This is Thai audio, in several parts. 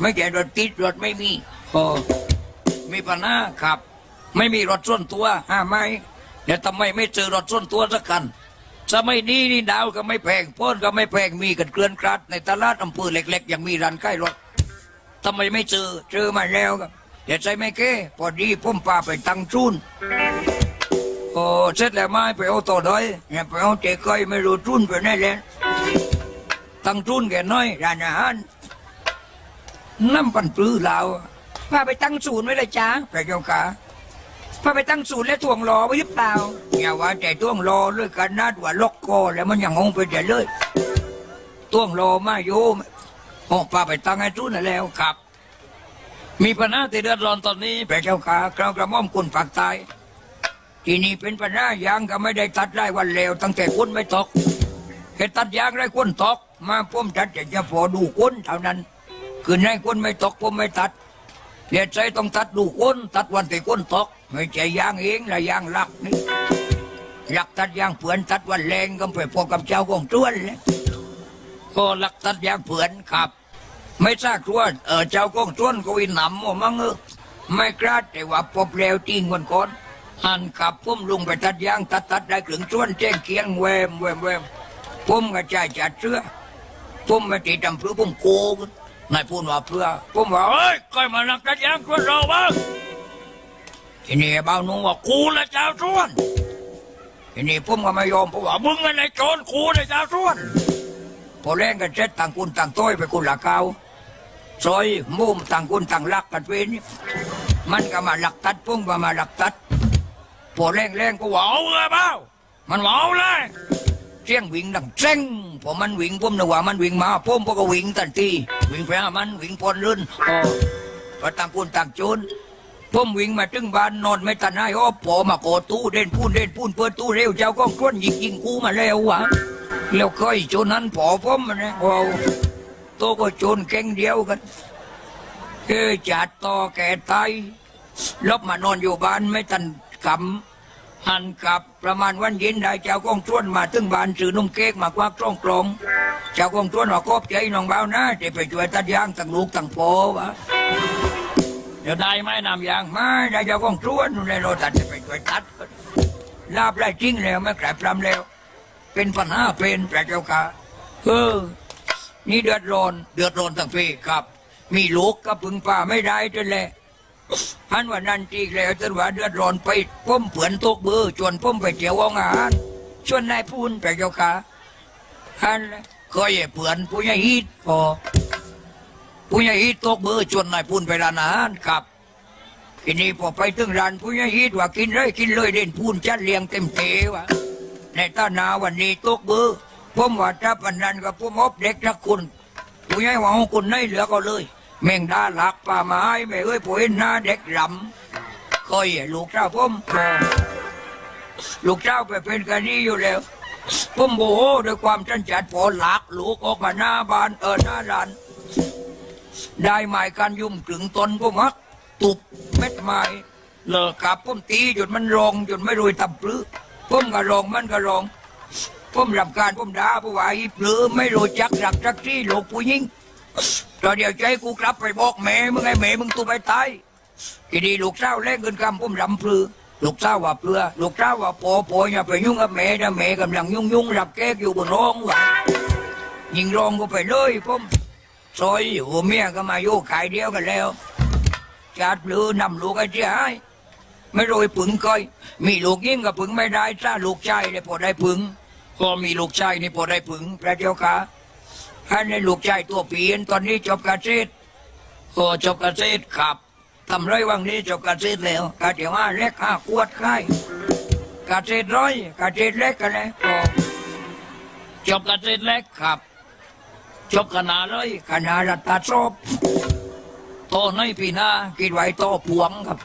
ไม่ใช่รถติดรถไม่มีโอ้มีปัญหาครับ ไม่มีรถส่วนตัวห้าไม่เดี๋ยทำไมไม่เจอรถส่วนตัวสักคันสมัยนี้นี่ดาวก็ไม่แพงพ้นก็ไม่แพงมีกันเกลื่อนกราดในตลาดอำเภอเล็กๆยังมีร้านใกล้รถทำไมไม่เจอเจอมาแล้วครับเดี๋ยวใจไม่เก้พอดีผมพาไปตังจุนโอ้เสร็จแล้วไม่ไปเอาต่อด้อยเนี่ยไปเอาเจ๊ก้อยไม่รู้จุนไปไหนแล้วตังจุนแกน้อยร้านอาหาร น้ำปันปลื้อเราพาไปตั้งศูนย์ไว้เลยจ้าพระเจ้าค่ะพาไปตั้งศูนย์แล้วถ่วงรอไว้หรือเปล่าอย่าว่าแต่ถ่วงรอเลยกันนัดว่าล็อกคอแล้วมันยังงงไปเดี๋ยวเลยถ่วงรอมาโยมโอ้พาไปตั้งให้ศูนย์นั่นแล้วครับ มีปัญหาที่เดือดร้อนตอนนี้พระเจ้าค่ะกราวกระม่อมคนปากตายที่นี่เป็นปัญหายางก็ไม่ได้ตัดได้วันแล้วตั้งแต่คนไม่ตกแค่ตัดยางได้คนตกมาพ่มจัดจะจะพอดูคนเท่านั้น คืนให้คนไม่ตกผมไม่ตัดเดี๋ยใจต้องตัดดูคนตัดวันที่คนตกไม่ใช่ยางเองละยางหลักนี่หลักตัดยางเผือนตัดวันแรงก็ไปพอกับเจ้าของจ้วนเลยก็หลักตัดยางเผือนครับ ไม่ทราบว่าเออเจ้าของจ้วนก็วินหนำว่ามั้งเออไม่กล้าแต่ว่าพบแล้วจริงคนก่อนหันขับพุ่มลุงไปตัดยางตัดตัดได้ถึงจ้วนแจ้งเคียงแวมแวมแวมพุ่มกระจายจัดเสื้อผมไม่ติดตามเพื่อผมโกง นายพูดว่าเพื่อผมว่าเฮ้ยใครมานักกันยังคนเราบ้างทีนี้บ้านุ่งว่ากูและเจ้าส่วนทีนี้ผมก็ไม่ยอมเพราะว่ามึงอะไรโจรกูและเจ้าส่วนพอแรงกันเสร็จต่างคนต่างต้อยไปคนละเกาซอยมุมต่างคนต่างรักกันเป็นมันก็มาหลักตัดผมก็มาหลักตัดพอแรงแรงก็ว่าเอาเลยเบ้ามันว่าเอาเลย สียงวิ่งดังเจ้งพอมันวิ่งผมนว่ามันวิ่งมาผมพวกก็วิ่งทันทีวิ่งไปหามันวิ่งพอนลื่นอ๋อก็ต่างคนต่างโจรผมวิ่งมาถึงบ้านนอนไม่ทันให้อ้อพอมาโกตู้เด่นพูนเด่นพูนเปิดตู้เร็วเจ้าก็ควนยิงยิงกูมาแล้ววะแล้วค่อยจรนั้นพอผมนะโอ้โตก็โจรแก่งเดียวกันเออจัดต่อแก่ไตลบมานอนอยู่บ้านไม่ทันกำ หันกับประมาณวันเย็นได้เจ้ากองชวนมาถึงบ้านสื่อนุ่มเค้กมากว่าจ้องกลงเจ้ากองชวนว่าครอบใจน้องเบานะจะไปช่วยตัดยางตั้งลูกตั้งโพวะเดี๋ยวได้ไหมนำยางมาได้เจ้ากองชวนในรถตัดจะไปช่วยตัดลาบได้จริงแล้วไม่แกลบลำแล้ว เป็นปัญหาเป็นพระเจ้าค่ะเออนี่เดือดร้อนเดือดร้อนทั้งปีครับ มีลูกก็พึงป่าไม่ได้จนแหละ พันวันนั้นจีแล้วจนว่าเดือดร้อนไปพ้มเผือนตกเบือชวนพ้มไปเที่ยววงาหารชวนนายพูนไปเจ้าค่ะฮันเคยเผือนผู้ใหญ่ฮิตพอผู้ใหญ่ฮิตตกเบือชวนนายพูนไปร้านอาหารครับทีนี้พอไปถึงร้านผู้ใหญ่ฮิตว่ากินเลยกินเลยเด่นพูนจัดเลี้ยงเต็มเทวะในต้านาวันนี้ตกเบือผมว่าถ้าปันนั้นกับผมอบเด็กสักคนผู้ใหญ่ว่าของคุณไม่เหลือก็เลย แม่งดาหลักป่าไม้ไม่เอ้ยผู้เห็นหน้าเด็กรำเคยลูกเจ้าผมลูกเจ้าไปเป็นกันนี้อยู่แล้วผมโมโหด้วยความจันจัดพอหลักลูกออกมาหน้าบ้านเออหน้าร้านได้หมายการยุ่มถึงตนผมมัก ตุบเม็ดไม้เลิกกับผมตีจนมันรองจนไม่รู้ตำปลื้อผมก็รองมันก็รองผมรำการผมด่าผู้ว่าอีปลื้อไม่รู้จักรักจักที่ลูกผู้หญิง ตอนเดียวใจกูกลับไปบอกแม่มึงไงแม่มึงตัวไปตายทีนี้ลูกเจ้าเล่นเงินคำผมรำพลือลูกเจ้าว่าเปลือลูกเจ้าว่าโปโปอย่าไปยุ่งกับแม่นะแม่กำลังยุ่งยุ่งรับแก้กอยู่บนร้องว่ะยิงร้องก็ไปเลยผมซอยอยู่เมียก็มาอยู่ขายเดียวกันแล้วจัดพลือนำลูกไอ้เจ้าให้ไม่โรยผึ่งก้อย มีลูกยิ่งกับผึ่งไม่ได้ถ้าลูกชายเนี่ยพอได้ผึ่งก็มีลูกชายนี่พอได้ผึ่งพระเจ้าค่ะ ให้ในลูกชายตัวเปลี่ยนตอนนี้จบเกษตโอ้จบเกษตครับทำไรวังนี้จบเกษตแล้วกาเดี๋ยวว่าเล็กห้าขวดไข่เกษตรร้อยเกษตเล็กกันเลยโอ้จบเกษตเล็กครับ จบขนาดเลยขนาดรัตตาชอบโตน้อยปีหน้ากินไว้โตพวงครับ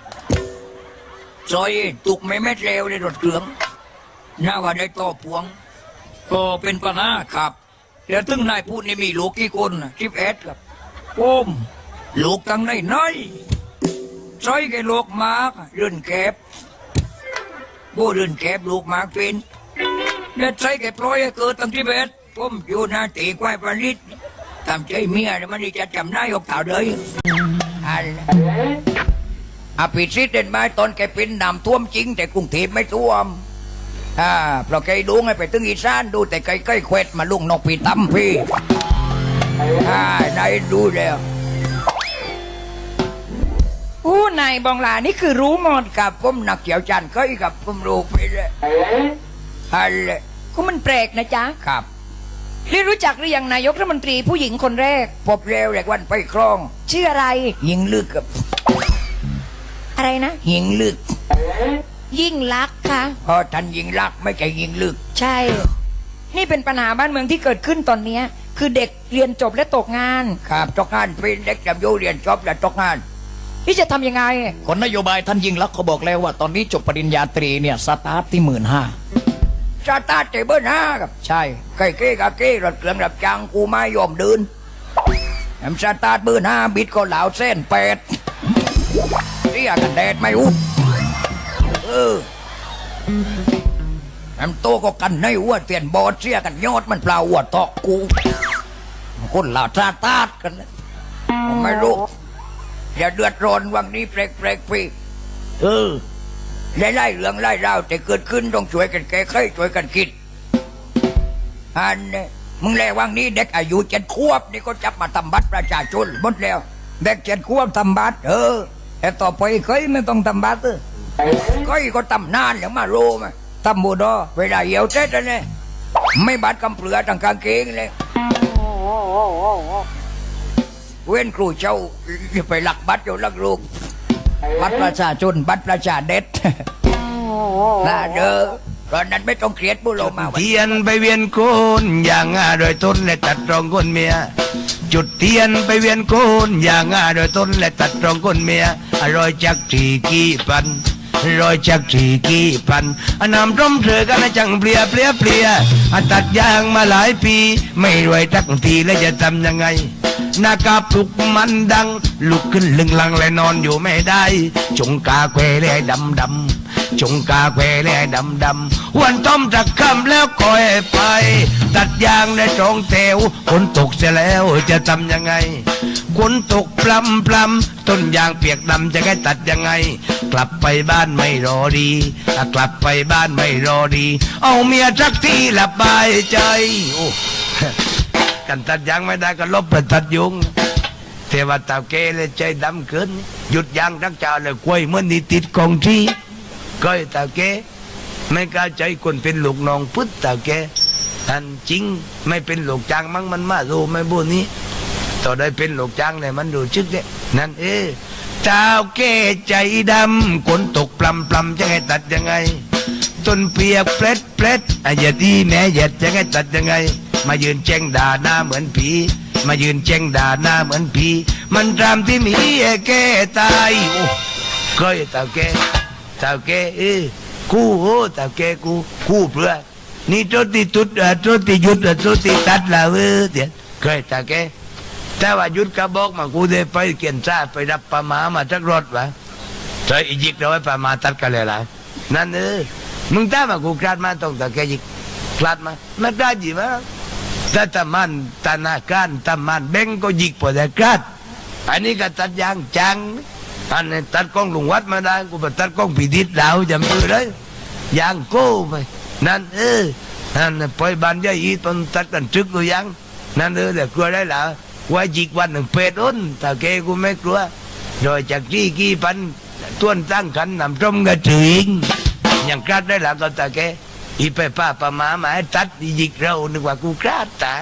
ซอยตุกไม่เม็ดเร็วในรถเครื่องน่าว่าได้โตพวงโอ้เป็นปัญหาครับ เดี๋ยวตึงนายพูดนี่มีลูกกี่คนสิบเอ็ดครับโอ้มลูกตั้งในน้อยใช้แกลูกมากเรื่นแคบโบเรื่นแคบลูกมากเป็นเด็ดใช้แกปล่อยให้เกิดตั้งที่เบ็ดผมอยู่หนาตีควายประนิดตามใจเมียเนี่ยมันนี่จะจำนายกเต่าเลยอันอภิสิทธิ์เด่นไหมตอนแกเป็นน้ำท่วมจริง แต่กรุงเทพไม่ท่วม อ่าเพราะแกดูไงไปถึงอีสานดูแต่ใกล้ๆเควดมาลุงนกปีตั้มพี่อ่านายดูแล้วอู้นายบองหลานี่คือรู้หมดกับผมนักเกี่ยวจันทร์เคยกับผมรู้ไปเลยอันเลยก็มันแปลกนะจ๊ะครับนี่รู้จักหรือยังนายกรัฐมนตรีผู้หญิงคนแรก พบเร็วเด็กวันไปครอง ชื่ออะไรยิงลึกกับ อะไรนะยิงลึก ยิ่งลักษณ์ค่ะเพราะท่านยิงลักไม่ใช่ยิงลึก ใช่ นี่เป็นปัญหาบ้านเมืองที่เกิดขึ้นตอนเนี้ย คือเด็กเรียนจบและตกงาน ครับตกงานเป็นเด็กจำยูเรียนจบแล้วตกงาน นี่จะทำยังไง คนนโยบายท่านยิ่งรักษณ์เขาบอกแล้วว่าตอนนี้จบปริญญาตรีเนี่ยสตาร์ทที่หมื่นห้าสตาร์ทเตเบิลห้าครับ ใช่ไก่เก้กับเก้รถเครื่องรับจ้างกูไม่ยอมเดินแอมสตาร์ทเบอร์ห้าบิดก็เหลาเส้นแปดเรียกันแดดไม่อุ้ เออแอมโตก็กันในหัวเตียนบอดเสียกันยอดมันเปล่าหัวตอกกู คนเหล่าตาร์ทกันผมไม่รู้ อย่าเดือดร้อนวังนี้เปรกเปรกพี่เออไล่ไล่เรื่องไล่ราวแต่เกิดขึ้นต้องช่วยกันแก้ไขช่วยกันคิดอันเนี่มึงแลวังนี้เด็กอายุเจ็ดขวบนี่ก็จับมาทำบัตรประชาชนหมดแล้ว เด็กเจ็ดขวบทำบัตรเออแต่ต่อไปเคยไม่ต้องทำบัตรเออ เคยก็ทำนานแล้วมาโรมาทำบูดอเวลาเหี่ยวเสร็จแล้วเนี่ยไม่บัตรกำเปลือทางกางเกงเลยเว้นครูเจ้าไปหลักบัตรอยู่หลักลูกบัตรประชาชนบัตรประชาเด็ดน่าเด้อตอนนั้นไม่ต้องเครียดบุโรมาเทียนไปเวียนโคนอย่างง่าโดยต้นและตัดรองก้นเมียจุดเทียนไปเวียนโคนอย่างง่าโดยต้นและตัดรองก้นเมียอร่อยจักทีกี่พัน ร่อยจักทีกี่พันอนนำร่มเธอกันจังเปลียเปลียเปลียอะตัดยางมาหลายปี ไม่รวยทักทีแล้วจะทำยังไงหน้ากาปลุกมันดัง ลุกขึ้นลึงลังและนอนอยู่ไม่ได้ จงกาแควและดำดำจงกาแควและดำดำวันต้มจักคำแล้วคอยไป ตัดยางในตรงเทวฝนตกเสียแล้วจะทำยังไง ฝนตกปลำปลำต้นยางเปียกดำจะให้ตัดยังไง กลับไปบ้านไม่รอดีอกลับไปบ้านไม่รอดี เอาเมียสักทีละบายใจโอ้กันตัดยางไม่ได้ก็ลบไปตัดยุงเทวตาเกเลยใจดำขึ้น หยุดยางทักเจ้าเลยควยเมื่อนนี่ติดกองที่ก้อยตาเกไม่กล้าใจคนเป็นลูกน้องพุทธตาเกอันจริงไม่เป็นลูกจ้างมั้งมันมาดูไม่บุนี้ ต่อได้เป็นลูกจ้างเนี่ยมันดูชึกเนี่ยนั่นเออเจ้าเกใจดำคนตกปลำปลำจะให้ตัดยังไงต้นเปียกเปล็ดเปล็ดอย่าดีแม่เหยียดจะให้ตัดยังไง มายืนแจ้งด่าหน้าเหมือนผี มายืนแจ้งด่าหน้าเหมือนผี มันตามที่มีไอ้แกตายโอ้เคยตาแกตาแกเออกูโอ้ตาแกกูกูเพื่อนี่โจติตุดอะโจติหยุดอะโจติตัดละเออเดี๋ยวเคยตาแก แต่ว่ายุดกระบอกมากูได้ไปเกียนซาไปรับปลาหมามาจักรถวะใส่อีจิกเราไว้ปลาหมาตัดกันเลยล่ะนั่นเออมึงตามมากูคลาดมาต้องตะแกยิกคลาดมาไม่ได้จีวะถ้าตะมันตานาการตะมันเบ่งก็ยิกพอได้คลาดอันนี้ก็ตัดยางจังอันนี้ตัดกล้องลุงวัดมาได้กูไปตัดกล้องปีดิดดาวจำมือเลยยางโก้ไปนั่นเออนั่นปล่อยบานใหญ่อีตอนตัดกันจึกกูยังนั่นเออแต่กลัวได้ละ ว่าจิกวันหนึ่งเป็ดอ้นต่แกกูไม่กลัวโดยจากที่กี่พันต้วนตั้งขันนำจมกระถึงอย่างกราดได้หละก็ต่แกอีไปป้าปะหมาหมาให้ตัดอีจิกเรานึกว่ากูกราดตา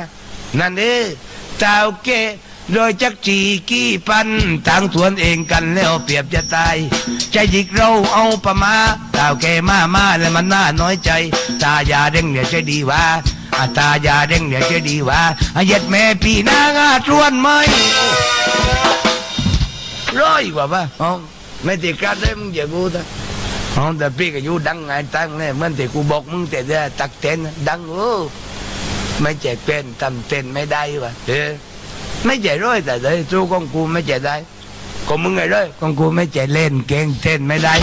นั่นเออเจ้าแกโดยจักจีกี่พันต่างทวนเองกันแล้วเปรียบจะตายใจจิกเราเอาปะมาเจ้าแกมามาแล้วมันน่าน้อยใจ ตายาเด้งเนี่ยจะดีว่า ตายาเด้งเนี่ยจะดีว่าเย็ดแม่พี่นางอาชวนไหมร้อยกว่าปะอ๋อไม่ติดการได้มึงอย่ากูตะอ๋อแต่พี่ก็อยู่ดังไงตั้งเนี่ยเมื่อนแต่กูบอกมึงแต่เดียตักเต้นดังโอ้ไม่แจกเป็นทำเต้นไม่ได้วะเออไม่แจกร้อยแต่เลยสู้ของกูไม่แจกได้ก็มึงไงร้อยของกูไม่แจกเล่นเก่งเต้นไม่ได้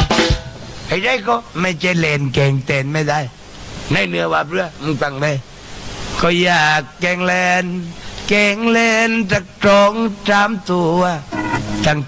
ไอ้ได้ก็ไม่แจกเล่นเก่งเต้นไม่ได้ในเนื้อว่าเพื่อมึงฟังเลย ก็อยากแกงแลนเก่งเล่นจะกรงสามตัวทั้ง